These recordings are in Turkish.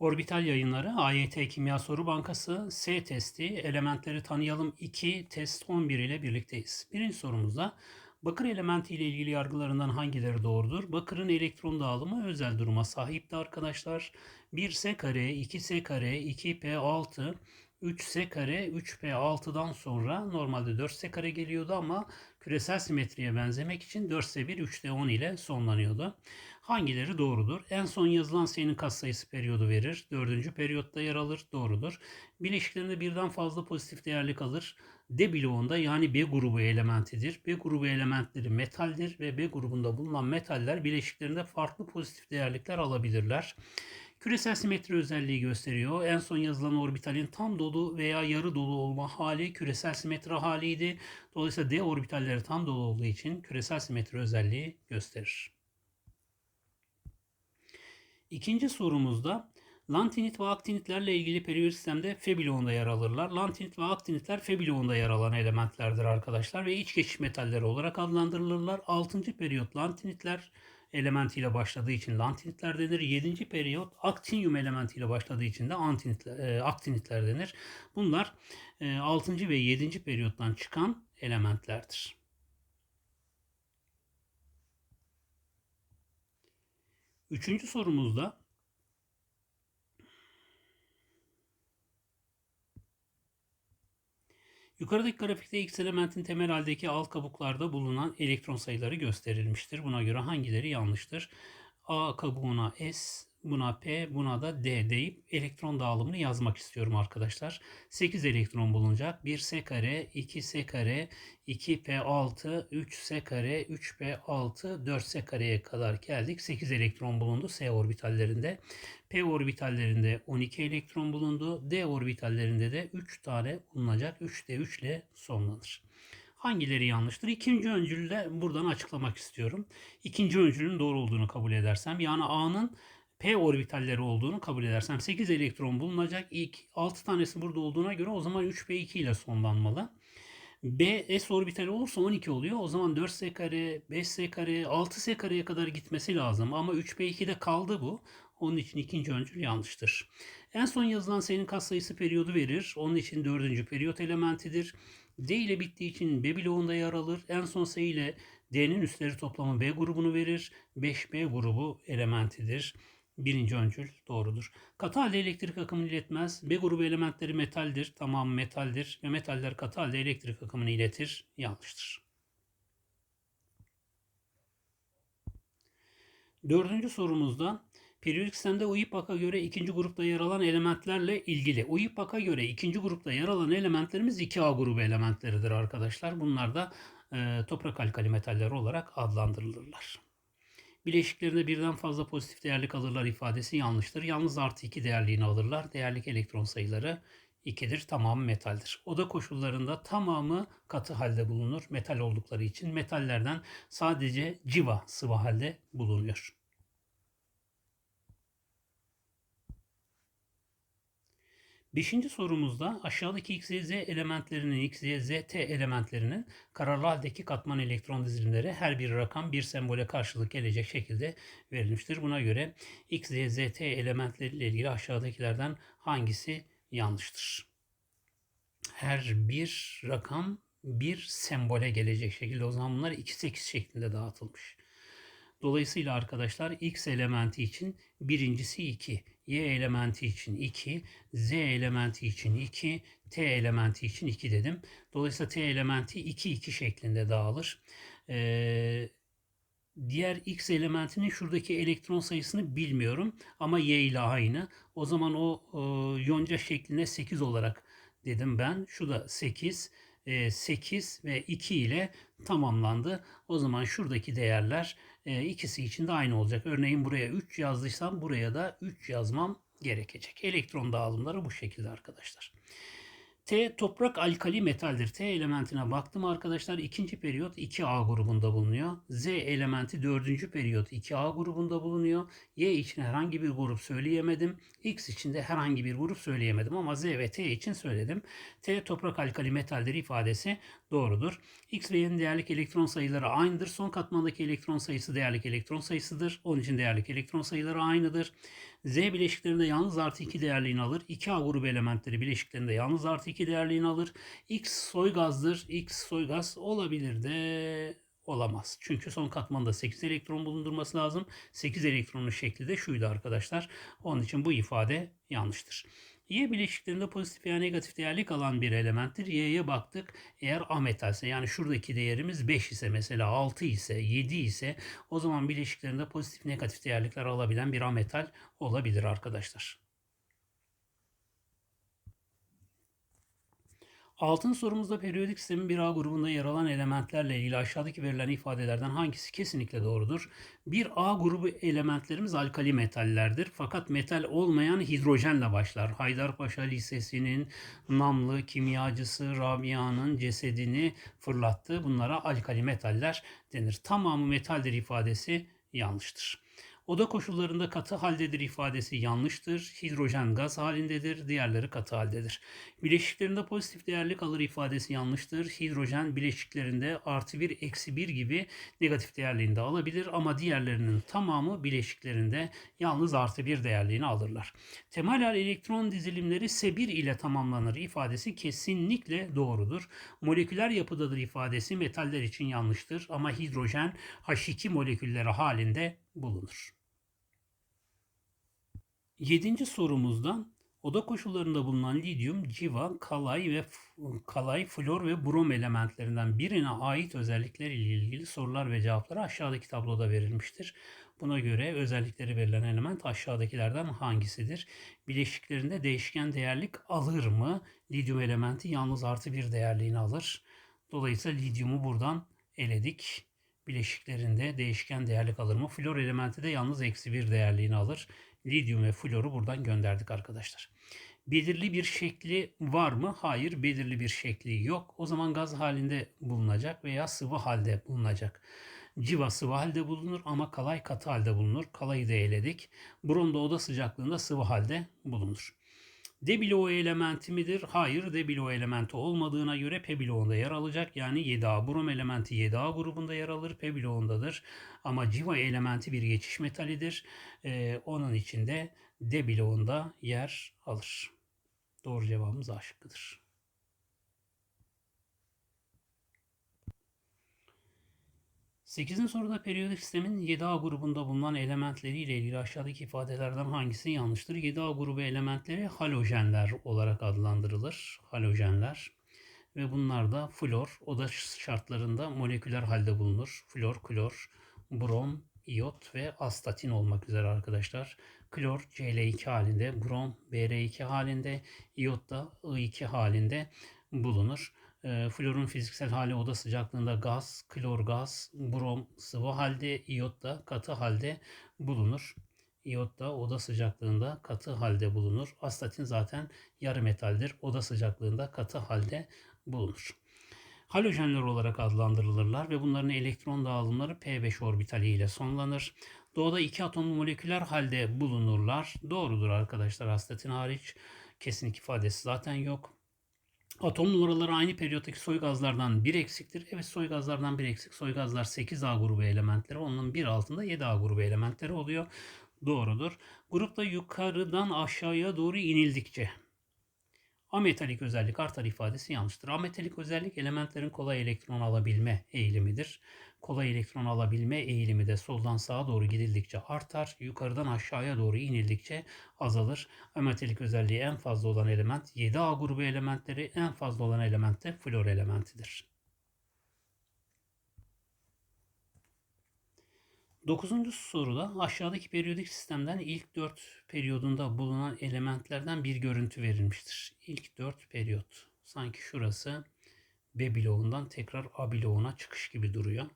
Orbital yayınları AYT Kimya Soru Bankası S testi elementleri tanıyalım 2 test 11 ile birlikteyiz. Birinci sorumuzda bakır elementi ile ilgili yargılarından hangileri doğrudur? Bakırın elektron dağılımı özel duruma sahipti arkadaşlar. 1S kare, 2S kare, 2P6, 3S kare, 3P6'dan sonra normalde 4S kare geliyordu ama küresel simetriye benzemek için 4S1, 3D10 ile sonlanıyordu. Hangileri doğrudur? En son yazılan sayının katsayısı periyodu verir. Dördüncü periyotta yer alır. Doğrudur. Bileşiklerinde birden fazla pozitif değerlik alır. D bloğunda yani B grubu elementidir. B grubu elementleri metaldir ve B grubunda bulunan metaller bileşiklerinde farklı pozitif değerlikler alabilirler. Küresel simetri özelliği gösteriyor. En son yazılan orbitalin tam dolu veya yarı dolu olma hali küresel simetri haliydi. Dolayısıyla D orbitalleri tam dolu olduğu için küresel simetri özelliği gösterir. İkinci sorumuzda lantinit ve aktinitlerle ilgili periyodik sistemde F bloğunda yer alırlar. Lantinit ve aktinitler F bloğunda yer alan elementlerdir arkadaşlar ve iç geçiş metalleri olarak adlandırılırlar. 6. periyot lantinitler elementiyle başladığı için lantinitler denir. 7. periyot aktinyum elementiyle başladığı için de antinitler, e, aktinitler denir. Bunlar e, 6. ve 7. periyottan çıkan elementlerdir. Üçüncü sorumuzda Yukarıdaki grafikte X elementin temel haldeki alt kabuklarda bulunan elektron sayıları gösterilmiştir. Buna göre hangileri yanlıştır? A kabuğuna S, buna P, buna da D deyip elektron dağılımını yazmak istiyorum arkadaşlar. 8 elektron bulunacak. 1S kare, 2S kare, 2P6, 3S kare, 3P6, 4S kareye kadar geldik. 8 elektron bulundu S orbitallerinde. P orbitallerinde 12 elektron bulundu. D orbitallerinde de 3 tane bulunacak. 3D3 ile sonlanır. Hangileri yanlıştır? İkinci öncülü de buradan açıklamak istiyorum. İkinci öncülün doğru olduğunu kabul edersem yani A'nın P orbitalleri olduğunu kabul edersem 8 elektron bulunacak. İlk 6 tanesi burada olduğuna göre o zaman 3P2 ile sonlanmalı. B S orbitali olursa 12 oluyor. O zaman 4S kare, 5S kare, 6S kareye kadar gitmesi lazım. Ama 3P2'de kaldı bu. Onun için ikinci öncül yanlıştır. En son yazılan sayının katsayısı periyodu verir. Onun için dördüncü periyot elementidir. D ile bittiği için B bloğunda yer alır. En son sayı ile D'nin üstleri toplamı B grubunu verir. 5B grubu elementidir. Birinci öncül doğrudur. Katı halde elektrik akımını iletmez. B grubu elementleri metaldir. Tamam metaldir. Ve metaller katı halde elektrik akımını iletir. Yanlıştır. Dördüncü sorumuzda periyodik sistemde UIPAC'a göre ikinci grupta yer alan elementlerle ilgili. UIPAC'a göre ikinci grupta yer alan elementlerimiz 2A grubu elementleridir arkadaşlar. Bunlar da e, toprak alkali metaller olarak adlandırılırlar. Bileşiklerinde birden fazla pozitif değerlik alırlar ifadesi yanlıştır. Yalnız artı 2 değerliğini alırlar. Değerlik elektron sayıları 2'dir. Tamamı metaldir. Oda koşullarında tamamı katı halde bulunur. Metal oldukları için metallerden sadece civa sıvı halde bulunuyor. Beşinci sorumuzda aşağıdaki X, Z elementlerinin, X, Z, T elementlerinin kararlı haldeki katman elektron dizilimleri her bir rakam bir sembole karşılık gelecek şekilde verilmiştir. Buna göre X, Y, Z, T elementleriyle ilgili aşağıdakilerden hangisi yanlıştır? Her bir rakam bir sembole gelecek şekilde o zaman bunlar 2 8 şeklinde dağıtılmış. Dolayısıyla arkadaşlar X elementi için birincisi 2, Y elementi için 2, Z elementi için 2, T elementi için 2 dedim. Dolayısıyla T elementi 2, 2 şeklinde dağılır. Ee, diğer X elementinin şuradaki elektron sayısını bilmiyorum ama Y ile aynı. O zaman o e, yonca şeklinde 8 olarak dedim ben. Şu da 8. 8 ve 2 ile tamamlandı. O zaman şuradaki değerler ikisi için de aynı olacak. Örneğin buraya 3 yazdıysam buraya da 3 yazmam gerekecek. Elektron dağılımları bu şekilde arkadaşlar. T toprak alkali metaldir. T elementine baktım arkadaşlar. ikinci periyot 2A grubunda bulunuyor. Z elementi dördüncü periyot 2A grubunda bulunuyor. Y için herhangi bir grup söyleyemedim. X için de herhangi bir grup söyleyemedim ama Z ve T için söyledim. T toprak alkali metaldir ifadesi doğrudur. X ve Y'nin değerlik elektron sayıları aynıdır. Son katmandaki elektron sayısı değerlik elektron sayısıdır. Onun için değerlik elektron sayıları aynıdır. Z bileşiklerinde yalnız artı 2 değerliğini alır. 2A grubu elementleri bileşiklerinde yalnız artı 2 değerliğini alır. X soy gazdır. X soy gaz olabilir de olamaz. Çünkü son katmanda 8 elektron bulundurması lazım. 8 elektronun şekli de şuydu arkadaşlar. Onun için bu ifade yanlıştır. Y bileşiklerinde pozitif veya negatif değerlik alan bir elementtir. Y'ye baktık. Eğer A metalse yani şuradaki değerimiz 5 ise mesela 6 ise 7 ise o zaman bileşiklerinde pozitif negatif değerlikler alabilen bir A metal olabilir arkadaşlar. Altın sorumuzda periyodik sistemin bir A grubunda yer alan elementlerle ilgili aşağıdaki verilen ifadelerden hangisi kesinlikle doğrudur? Bir A grubu elementlerimiz alkali metallerdir. Fakat metal olmayan hidrojenle başlar. Haydarpaşa Lisesi'nin namlı kimyacısı Rabia'nın cesedini fırlattı. Bunlara alkali metaller denir. Tamamı metaldir ifadesi yanlıştır. Oda koşullarında katı haldedir ifadesi yanlıştır. Hidrojen gaz halindedir, diğerleri katı haldedir. Bileşiklerinde pozitif değerlik alır ifadesi yanlıştır. Hidrojen bileşiklerinde artı 1, eksi 1 gibi negatif değerliğinde alabilir ama diğerlerinin tamamı bileşiklerinde yalnız artı 1 değerliğini alırlar. Temel elektron dizilimleri S1 ile tamamlanır ifadesi kesinlikle doğrudur. Moleküler yapıdadır ifadesi metaller için yanlıştır ama hidrojen H2 molekülleri halinde bulunur. Yedinci sorumuzdan oda koşullarında bulunan lityum, civa, kalay ve kalay, flor ve brom elementlerinden birine ait özellikler ile ilgili sorular ve cevaplar aşağıdaki tabloda verilmiştir. Buna göre özellikleri verilen element aşağıdakilerden hangisidir? Bileşiklerinde değişken değerlik alır mı? Lityum elementi yalnız artı bir değerliğini alır. Dolayısıyla lityumu buradan eledik. Bileşiklerinde değişken değerlik alır mı? Flor elementi de yalnız eksi bir değerliğini alır lityum ve floru buradan gönderdik arkadaşlar. Belirli bir şekli var mı? Hayır, belirli bir şekli yok. O zaman gaz halinde bulunacak veya sıvı halde bulunacak. Civa sıvı halde bulunur ama kalay katı halde bulunur. Kalayı da eledik. Brom da oda sıcaklığında sıvı halde bulunur. D bloğu elementi midir? Hayır, D bloğu elementi olmadığına göre P bloğunda yer alacak. Yani 7A brom elementi 7A grubunda yer alır. P bloğundadır. Ama civa elementi bir geçiş metalidir. Ee, onun içinde D bloğunda yer alır. Doğru cevabımız A şıkkıdır. 8. soruda periyodik sistemin 7A grubunda bulunan elementleri ile ilgili aşağıdaki ifadelerden hangisi yanlıştır? 7A grubu elementleri halojenler olarak adlandırılır. Halojenler ve bunlar da flor, oda şartlarında moleküler halde bulunur. Flor, klor, brom, iyot ve astatin olmak üzere arkadaşlar. Klor Cl2 halinde, brom Br2 halinde, iyot da I2 halinde bulunur. E, florun fiziksel hali oda sıcaklığında gaz, klor gaz, brom sıvı halde, iyot da katı halde bulunur. İyot da oda sıcaklığında katı halde bulunur. Astatin zaten yarı metaldir. Oda sıcaklığında katı halde bulunur. Halojenler olarak adlandırılırlar ve bunların elektron dağılımları P5 orbitali ile sonlanır. Doğada iki atomlu moleküler halde bulunurlar. Doğrudur arkadaşlar astatin hariç. Kesinlik ifadesi zaten yok. Atom numaraları aynı periyottaki soy gazlardan bir eksiktir. Evet soy gazlardan bir eksik. Soy gazlar 8A grubu elementleri. Onun bir altında 7A grubu elementleri oluyor. Doğrudur. Grupta yukarıdan aşağıya doğru inildikçe ametalik özellik artar ifadesi yanlıştır. Ametalik özellik elementlerin kolay elektron alabilme eğilimidir kolay elektron alabilme eğilimi de soldan sağa doğru gidildikçe artar. Yukarıdan aşağıya doğru inildikçe azalır. Ametalik özelliği en fazla olan element 7A grubu elementleri en fazla olan element de flor elementidir. Dokuzuncu soruda aşağıdaki periyodik sistemden ilk dört periyodunda bulunan elementlerden bir görüntü verilmiştir. İlk dört periyot. Sanki şurası B bloğundan tekrar A bloğuna çıkış gibi duruyor.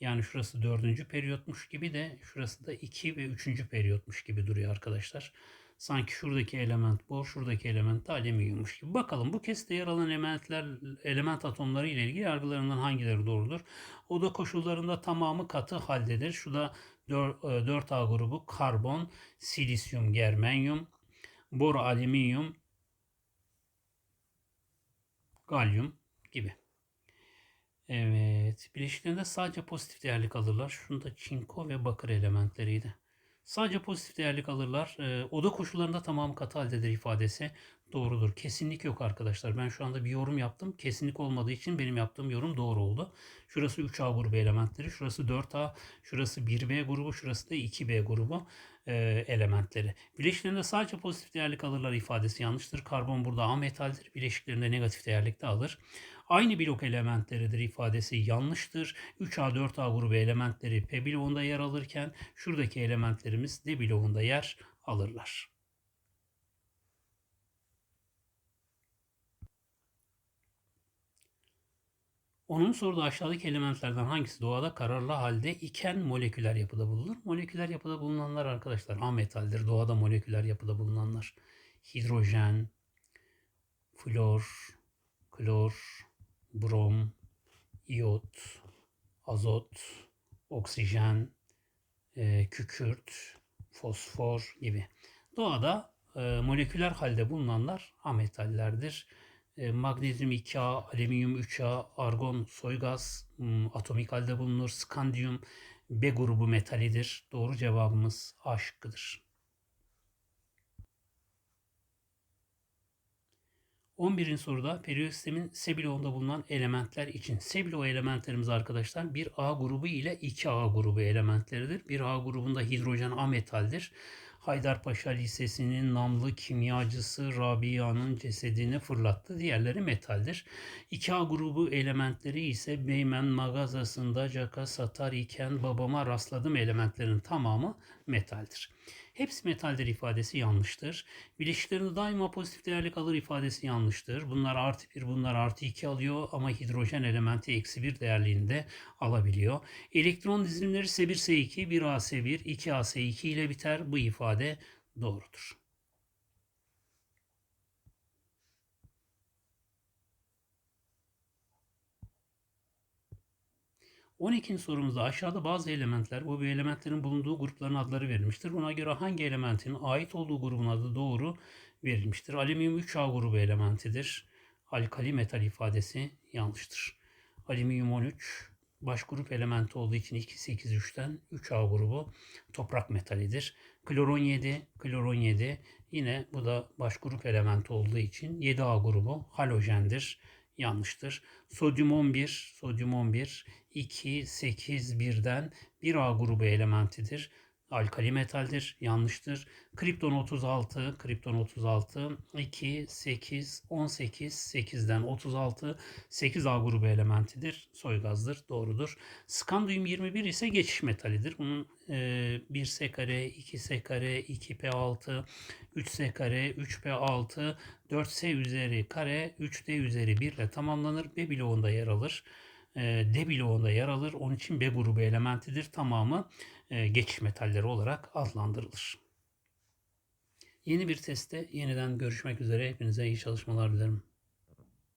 Yani şurası dördüncü periyotmuş gibi de şurası da iki ve üçüncü periyotmuş gibi duruyor arkadaşlar. Sanki şuradaki element bor, şuradaki element de alüminyummuş gibi. Bakalım bu kesite yer alan elementler, element atomları ile ilgili yargılarından hangileri doğrudur? Oda koşullarında tamamı katı haldedir. Şu da 4A e, grubu karbon, silisyum, germanyum, bor, alüminyum, galyum gibi. Evet. Bileşiklerinde sadece pozitif değerlik alırlar. Şunda çinko ve bakır elementleriydi. Sadece pozitif değerli kalırlar. Ee, oda koşullarında tamamı katı haldedir ifadesi doğrudur. Kesinlik yok arkadaşlar. Ben şu anda bir yorum yaptım. Kesinlik olmadığı için benim yaptığım yorum doğru oldu. Şurası 3A grubu elementleri, şurası 4A, şurası 1B grubu, şurası da 2B grubu e, elementleri. Bileşiklerinde sadece pozitif değerli kalırlar ifadesi yanlıştır. Karbon burada A metaldir. Bileşiklerinde negatif değerlikte alır. Aynı blok elementleridir ifadesi yanlıştır. 3A 4A grubu elementleri P bloğunda yer alırken şuradaki elementlerimiz D bloğunda yer alırlar. Onun soruda aşağıdaki elementlerden hangisi doğada kararlı halde iken moleküler yapıda bulunur? Moleküler yapıda bulunanlar arkadaşlar A metaldir. Doğada moleküler yapıda bulunanlar. Hidrojen, flor, klor, brom, iot, azot, oksijen, e, kükürt, fosfor gibi. Doğada e, moleküler halde bulunanlar ametallerdir. E, magnezyum 2A, alüminyum 3A, argon, soygaz atomik halde bulunur. Skandiyum B grubu metalidir. Doğru cevabımız A şıkkıdır. 11. soruda periyodik sistemin S bloğunda bulunan elementler için S bloğu elementlerimiz arkadaşlar bir A grubu ile 2A grubu elementleridir. Bir A grubunda hidrojen A metaldir. Haydarpaşa Lisesi'nin namlı kimyacısı Rabia'nın cesedini fırlattı. Diğerleri metaldir. 2A grubu elementleri ise Beymen mağazasında caka satar iken babama rastladım elementlerin tamamı metaldir. Hepsi metaldir ifadesi yanlıştır. Bileşiklerinde daima pozitif değerlik alır ifadesi yanlıştır. Bunlar artı 1, bunlar artı 2 alıyor ama hidrojen elementi eksi 1 değerliğinde alabiliyor. Elektron dizilimleri S1, S2, 1A, 2A, S2 ile biter. Bu ifade doğrudur. 12. sorumuzda aşağıda bazı elementler bu elementlerin bulunduğu grupların adları verilmiştir. Buna göre hangi elementin ait olduğu grubun adı doğru verilmiştir. Alüminyum 3A grubu elementidir. Alkali metal ifadesi yanlıştır. Alüminyum 13 baş grup elementi olduğu için 283'ten 3A grubu toprak metalidir. Kloron 7, kloron 7 yine bu da baş grup elementi olduğu için 7A grubu halojendir yanlıştır. Sodyum 11, sodyum 11 2, 8, 1'den 1A grubu elementidir. Alkali metaldir. Yanlıştır. Kripton 36, kripton 36, 2, 8, 18, 8'den 36, 8A grubu elementidir. Soygazdır. Doğrudur. Skandiyum 21 ise geçiş metalidir. Bunun e, 1S kare, 2S kare, 2P6, 3S kare, 3P6, 4S üzeri kare, 3D üzeri 1 ile tamamlanır. B bloğunda yer alır. D bloğunda yer alır. Onun için B grubu elementidir. Tamamı e, geçiş metalleri olarak adlandırılır. Yeni bir testte yeniden görüşmek üzere. Hepinize iyi çalışmalar dilerim.